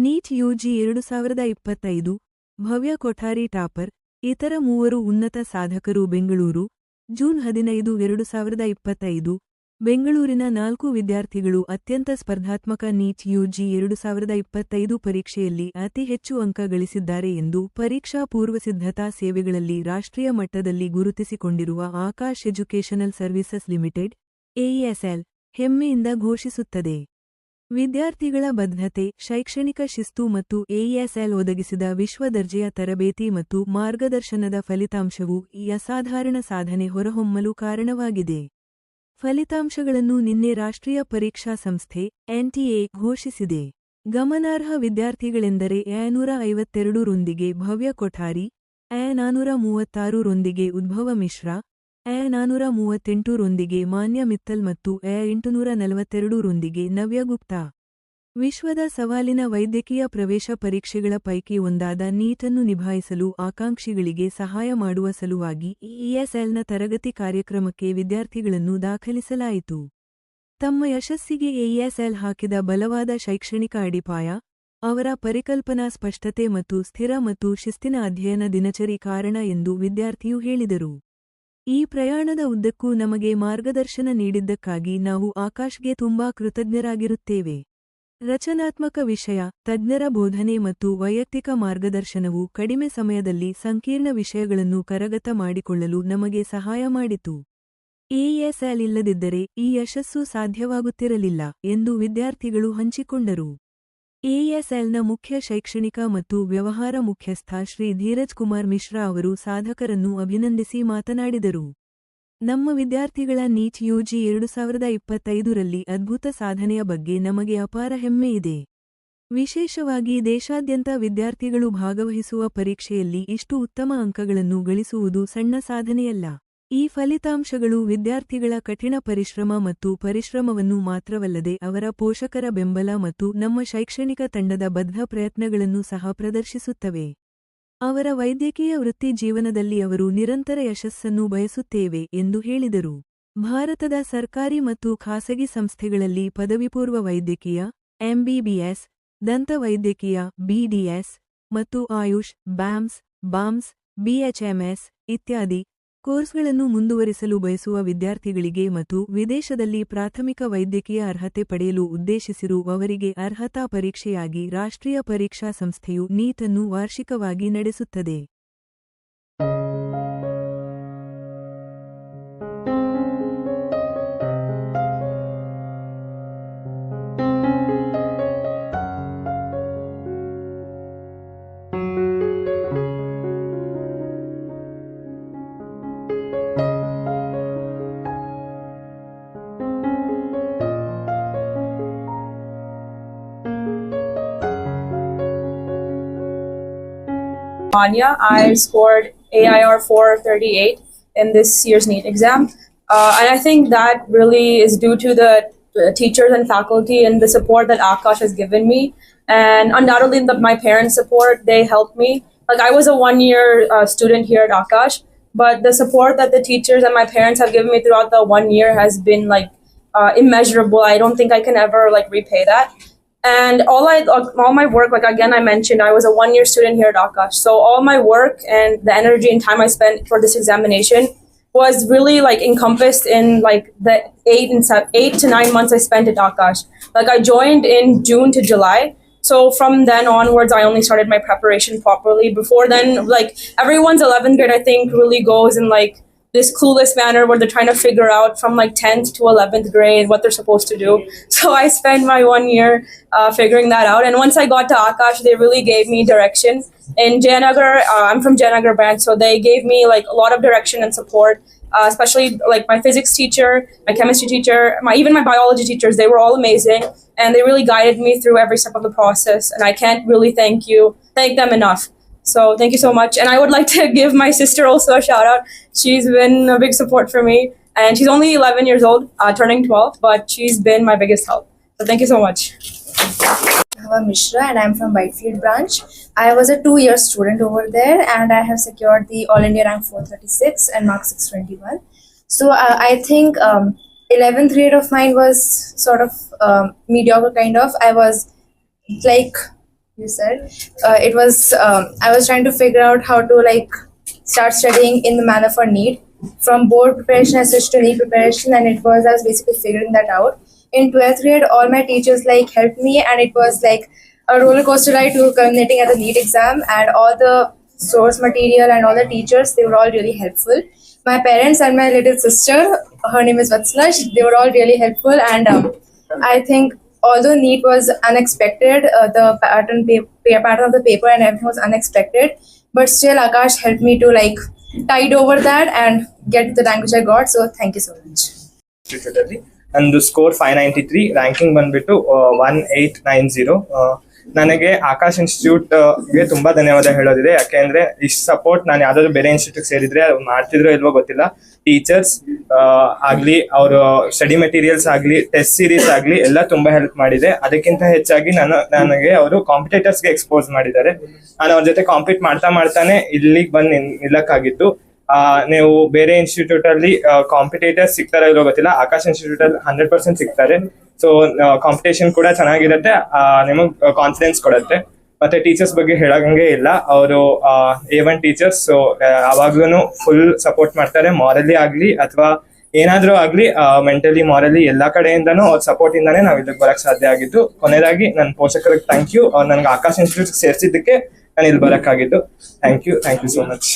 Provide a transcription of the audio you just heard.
NEET UG ಎರಡು ಸಾವಿರದ ಇಪ್ಪತ್ತೈದು, ಭವ್ಯ ಕೊಠಾರಿ ಟಾಪರ್, ಇತರ ಮೂವರು ಉನ್ನತ ಸಾಧಕರು ಬೆಂಗಳೂರು, ಜೂನ್ ಹದಿನೈದು, ಎರಡು ಸಾವಿರದ ಇಪ್ಪತ್ತೈದು. ಬೆಂಗಳೂರಿನ ನಾಲ್ಕು ವಿದ್ಯಾರ್ಥಿಗಳು ಅತ್ಯಂತ ಸ್ಪರ್ಧಾತ್ಮಕ ನೀಟ್ ಯುಜಿ ಎರಡು ಸಾವಿರದ ಇಪ್ಪತ್ತೈದು ಪರೀಕ್ಷೆಯಲ್ಲಿ ಅತಿ ಹೆಚ್ಚು ಅಂಕ ಗಳಿಸಿದ್ದಾರೆ ಎಂದು ಪರೀಕ್ಷಾ ಪೂರ್ವಸಿದ್ಧತಾ ಸೇವೆಗಳಲ್ಲಿ ರಾಷ್ಟ್ರೀಯ ಮಟ್ಟದಲ್ಲಿ ಗುರುತಿಸಿಕೊಂಡಿರುವ Aakash educational services limited AESL ಹೆಮ್ಮೆಯಿಂದ ಘೋಷಿಸುತ್ತದೆ. ವಿದ್ಯಾರ್ಥಿಗಳ ಬದ್ಧತೆ, ಶೈಕ್ಷಣಿಕ ಶಿಸ್ತು ಮತ್ತು ಎಇಎಸ್ಎಲ್ ಒದಗಿಸಿದ ವಿಶ್ವ ದರ್ಜೆಯ ತರಬೇತಿ ಮತ್ತು ಮಾರ್ಗದರ್ಶನದ ಫಲಿತಾಂಶವು ಈ ಅಸಾಧಾರಣ ಸಾಧನೆ ಹೊರಹೊಮ್ಮಲು ಕಾರಣವಾಗಿದೆ. ಫಲಿತಾಂಶಗಳನ್ನು ನಿನ್ನೆ ರಾಷ್ಟ್ರೀಯ ಪರೀಕ್ಷಾ ಸಂಸ್ಥೆ ಎನ್ಟಿಎ ಘೋಷಿಸಿದೆ. ಗಮನಾರ್ಹ ವಿದ್ಯಾರ್ಥಿಗಳೆಂದರೆ ಎನೂರ ಐವತ್ತೆರಡು ರೊಂದಿಗೆ ಭವ್ಯ ಕೊಠಾರಿ, ಎ ನಾನೂರ ಮೂವತ್ತಾರು ರೊಂದಿಗೆ ಉದ್ಭವ ಮಿಶ್ರಾ ಎ ನಾನೂರ ಮೂವತ್ತೆಂಟು ರೊಂದಿಗೆ ಮಾನ್ಯ ಮಿತ್ತಲ್ ಮತ್ತು ಎ ಎಂಟುನೂರ ನಲವತ್ತೆರಡು ರೊಂದಿಗೆ ನವ್ಯ ಗುಪ್ತಾ ವಿಶ್ವದ ಸವಾಲಿನ ವೈದ್ಯಕೀಯ ಪ್ರವೇಶ ಪರೀಕ್ಷೆಗಳ ಪೈಕಿ ಒಂದಾದ ನೀಟನ್ನು ನಿಭಾಯಿಸಲು ಆಕಾಂಕ್ಷಿಗಳಿಗೆ ಸಹಾಯ ಮಾಡುವ ಸಲುವಾಗಿ ಇಎಸ್ಎಲ್ನ ತರಗತಿ ಕಾರ್ಯಕ್ರಮಕ್ಕೆ ವಿದ್ಯಾರ್ಥಿಗಳನ್ನು ದಾಖಲಿಸಲಾಯಿತು. ತಮ್ಮ ಯಶಸ್ಸಿಗೆ ಎಇಎಸ್ಎಲ್ ಹಾಕಿದ ಬಲವಾದ ಶೈಕ್ಷಣಿಕ ಅಡಿಪಾಯ, ಅವರ ಪರಿಕಲ್ಪನಾ ಸ್ಪಷ್ಟತೆ ಮತ್ತು ಸ್ಥಿರ ಮತ್ತು ಶಿಸ್ತಿನ ಅಧ್ಯಯನ ದಿನಚರಿ ಕಾರಣ ಎಂದು ವಿದ್ಯಾರ್ಥಿಯು ಹೇಳಿದರು. ಈ ಪ್ರಯಾಣದ ಉದ್ದಕ್ಕೂ ನಮಗೆ ಮಾರ್ಗದರ್ಶನ ನೀಡಿದ್ದಕ್ಕಾಗಿ ನಾವು ಆಕಾಶ್ಗೆ ತುಂಬಾ ಕೃತಜ್ಞರಾಗಿರುತ್ತೇವೆ. ರಚನಾತ್ಮಕ ವಿಷಯ, ತಜ್ಞರ ಬೋಧನೆ ಮತ್ತು ವೈಯಕ್ತಿಕ ಮಾರ್ಗದರ್ಶನವು ಕಡಿಮೆ ಸಮಯದಲ್ಲಿ ಸಂಕೀರ್ಣ ವಿಷಯಗಳನ್ನು ಕರಗತ ಮಾಡಿಕೊಳ್ಳಲು ನಮಗೆ ಸಹಾಯ ಮಾಡಿತು. ಎಎಸ್ಎಲ್ ಇಲ್ಲದಿದ್ದರೆ ಈ ಯಶಸ್ಸು ಸಾಧ್ಯವಾಗುತ್ತಿರಲಿಲ್ಲ ಎಂದು ವಿದ್ಯಾರ್ಥಿಗಳು ಹಂಚಿಕೊಂಡರು. ಎಇಎಸ್ಎಲ್ನ ಮುಖ್ಯ ಶೈಕ್ಷಣಿಕ ಮತ್ತು ವ್ಯವಹಾರ ಮುಖ್ಯಸ್ಥ ಶ್ರೀ ಧೀರಜ್ ಕುಮಾರ್ ಮಿಶ್ರಾ ಅವರು ಸಾಧಕರನ್ನು ಅಭಿನಂದಿಸಿ ಮಾತನಾಡಿದರು. ನಮ್ಮ ವಿದ್ಯಾರ್ಥಿಗಳ ನೀಟ್ ಯುಜಿ ಎರಡು ಸಾವಿರದ ಇಪ್ಪತ್ತೈದರಲ್ಲಿ ಅದ್ಭುತ ಸಾಧನೆಯ ಬಗ್ಗೆ ನಮಗೆ ಅಪಾರ ಹೆಮ್ಮೆಯಿದೆ ವಿಶೇಷವಾಗಿ ದೇಶಾದ್ಯಂತ ವಿದ್ಯಾರ್ಥಿಗಳು ಭಾಗವಹಿಸುವ ಪರೀಕ್ಷೆಯಲ್ಲಿ ಇಷ್ಟು ಉತ್ತಮ ಅಂಕಗಳನ್ನು ಗಳಿಸುವುದು ಸಣ್ಣ ಸಾಧನೆಯಲ್ಲ. ಈ ಫಲಿತಾಂಶಗಳು ವಿದ್ಯಾರ್ಥಿಗಳ ಕಠಿಣ ಪರಿಶ್ರಮ ಮತ್ತು ಪರಿಶ್ರಮವನ್ನು ಮಾತ್ರವಲ್ಲದೆ ಅವರ ಪೋಷಕರ ಬೆಂಬಲ ಮತ್ತು ನಮ್ಮ ಶೈಕ್ಷಣಿಕ ತಂಡದ ಬದ್ಧ ಪ್ರಯತ್ನಗಳನ್ನು ಸಹ ಪ್ರದರ್ಶಿಸುತ್ತವೆ. ಅವರ ವೈದ್ಯಕೀಯ ವೃತ್ತಿ ಜೀವನದಲ್ಲಿ ಅವರು ನಿರಂತರ ಯಶಸ್ಸನ್ನು ಬಯಸುತ್ತೇವೆ ಎಂದು ಹೇಳಿದರು. ಭಾರತದ ಸರ್ಕಾರಿ ಮತ್ತು ಖಾಸಗಿ ಸಂಸ್ಥೆಗಳಲ್ಲಿ ಪದವಿಪೂರ್ವ ವೈದ್ಯಕೀಯ, ಎಂಬಿಬಿಎಸ್ ದಂತವೈದ್ಯಕೀಯ ಬಿಡಿಎಸ್ ಮತ್ತು ಆಯುಷ್, ಬ್ಯಾಮ್ಸ್, ಬಾಮ್ಸ್, ಬಿಎಚ್ಎಂಎಸ್ ಇತ್ಯಾದಿ ಕೋರ್ಸ್ಗಳನ್ನು ಮುಂದುವರಿಸಲು ಬಯಸುವ ವಿದ್ಯಾರ್ಥಿಗಳಿಗೆ ಮತ್ತು ವಿದೇಶದಲ್ಲಿ ಪ್ರಾಥಮಿಕ ವೈದ್ಯಕೀಯ ಅರ್ಹತೆ ಪಡೆಯಲು ಉದ್ದೇಶಿಸಿರುವವರಿಗೆ ಅರ್ಹತಾ ಪರೀಕ್ಷೆಯಾಗಿ ರಾಷ್ಟ್ರೀಯ ಪರೀಕ್ಷಾ ಸಂಸ್ಥೆಯು ನೀಟನ್ನು ವಾರ್ಷಿಕವಾಗಿ ನಡೆಸುತ್ತದೆ. Anya. I scored AIR 438 in this year's NEET exam. Uh, and I think that really is due to the, teachers and faculty and the support that Akash has given me. And undoubtedly, the, my parents' support, they helped me. Like, I was a one year uh, student here at Akash, but the support that the teachers and my parents have given me throughout the one year has been like uh, immeasurable. I don't think I can ever like repay that and all I all my work like again I mentioned I was a one year student here at Akash. So all my work and the energy and time I spent for this examination was really like encompassed in like the eight and seven, eight to nine months I spent at Akash. Like I joined in June to July. So from then onwards I only started my preparation properly. Before then like everyone's 11th grade I think really goes in like this clueless manner where they're trying to figure out from like 10th to 11th grade what they're supposed to do. So I spent my one year uh, figuring that out. And once I got to Akash, they really gave me direction. In Janagar, uh, I'm from Janagar branch, so they gave me like a lot of direction and support. Uh, especially like my physics teacher, my chemistry teacher, my even my biology teachers, they were all amazing and they really guided me through every step of the process. And I can't really thank you, thank them enough. So thank you so much. And I would like to give my sister also a shout out. She's been a big support for me. And she's only 11 years old, uh, turning 12, but she's been my biggest help. So thank you so much. Hava Mishra and I'm from Whitefield branch. I was a two-year student over there and I have secured the All India rank 436 and mark 621. So uh, I think um, 11th grade of mine was sort of um, mediocre kind of. I was like you said. Uh, it was um, I was trying to figure out how to like start studying in the manner for need From board preparation, I switched to NEET preparation, and it was I was basically figuring that out. In twelfth grade, all my teachers like helped me, and it was like a roller coaster ride to culminating at the need exam, and all the source material and all the teachers they were all really helpful. My parents and my little sister, her name is Vatsala, they were all really helpful, and um, I think although need was unexpected, uh, the pattern, pa- pattern of the paper and everything was unexpected, but still Akash helped me to like tide over that and get the language I got. So thank you so much. And the score 593, ranking 1 bit to uh, 1890. Uh, ನನಗೆ ಆಕಾಶ್ ಇನ್ಸ್ಟಿಟ್ಯೂಟ್ಗೆ ತುಂಬಾ ಧನ್ಯವಾದ ಹೇಳೋದಿದೆ. ಯಾಕೆಂದ್ರೆ ಇಷ್ಟು support ನಾನು ಯಾವ್ದಾದ್ರು ಬೇರೆ institute ಸೇರಿದ್ರೆ ಅದು ಮಾಡ್ತಿದ್ರೋ ಇಲ್ವೋ ಗೊತ್ತಿಲ್ಲ. ಟೀಚರ್ಸ್ ಆಗ್ಲಿ ಅವರು ಸ್ಟಡಿ ಮೆಟೀರಿಯಲ್ಸ್ ಆಗ್ಲಿ ಟೆಸ್ಟ್ ಸೀರೀಸ್ ಆಗ್ಲಿ ಎಲ್ಲ ತುಂಬಾ ಹೆಲ್ಪ್ ಮಾಡಿದೆ. ಅದಕ್ಕಿಂತ ಹೆಚ್ಚಾಗಿ ನಾನು ನನಗೆ ಅವರು ಕಾಂಪಿಟೇಟರ್ಸ್ಗೆ ಎಕ್ಸ್ಪೋಸ್ ಮಾಡಿದ್ದಾರೆ. ನಾನು ಅವ್ರ ಜೊತೆ ಕಾಂಪೀಟ್ ಮಾಡ್ತಾ ಮಾಡ್ತಾನೆ ಇಲ್ಲಿಗೆ ಬಂದು ನಿಲ್ಲಕ್ಕಾಗಿತ್ತು ಆ, ನೀವು ಬೇರೆ ಇನ್ಸ್ಟಿಟ್ಯೂಟ್ ಅಲ್ಲಿ ಕಾಂಪಿಟೇಟರ್ ಸಿಗ್ತಾರ ಇಲ್ಲೋ ಗೊತ್ತಿಲ್ಲ. ಆಕಾಶ್ ಇನ್ಸ್ಟಿಟ್ಯೂಟ್ ಅಲ್ಲಿ ಹಂಡ್ರೆಡ್ ಪರ್ಸೆಂಟ್ ಸಿಗ್ತಾರೆ. ಸೊ ಕಾಂಪಿಟೇಷನ್ ಕೂಡ ಚೆನ್ನಾಗಿರುತ್ತೆ. ನಿಮಗೆ ಕಾನ್ಫಿಡೆನ್ಸ್ ಕೊಡುತ್ತೆ. ಮತ್ತೆ ಟೀಚರ್ಸ್ ಬಗ್ಗೆ ಹೇಳಂಗೆ ಇಲ್ಲ. ಅವರು ಎ ಒನ್ ಟೀಚರ್ಸ್ ಸೊ ಯಾವಾಗ್ಲೂ ಫುಲ್ ಸಪೋರ್ಟ್ ಮಾಡ್ತಾರೆ. ಮಾರಲಿ ಆಗ್ಲಿ ಅಥವಾ ಏನಾದ್ರೂ ಆಗ್ಲಿ ಮೆಂಟಲಿ ಮಾರಲಿ ಎಲ್ಲಾ ಕಡೆಯಿಂದನೂ ಅವ್ರ ಸಪೋರ್ಟ್ ಇಂದಾನೇ ನಾವು ಇದಕ್ಕೆ ಬರಕ್ ಸಾಧ್ಯ ಆಗಿದ್ದು. ಕೊನೆಯದಾಗಿ ನನ್ನ ಪೋಷಕರಿಗೆ ಥ್ಯಾಂಕ್ ಯು ನನ್ಗೆ ಆಕಾಶ್ ಇನ್ಸ್ಟಿಟ್ಯೂಟ್ ಸೇರಿಸಿದ್ದಕ್ಕೆ ನಾನು ಇಲ್ಲಿ ಬರಕ್ಕಾಗಿದ್ದು. Thank you thank you so much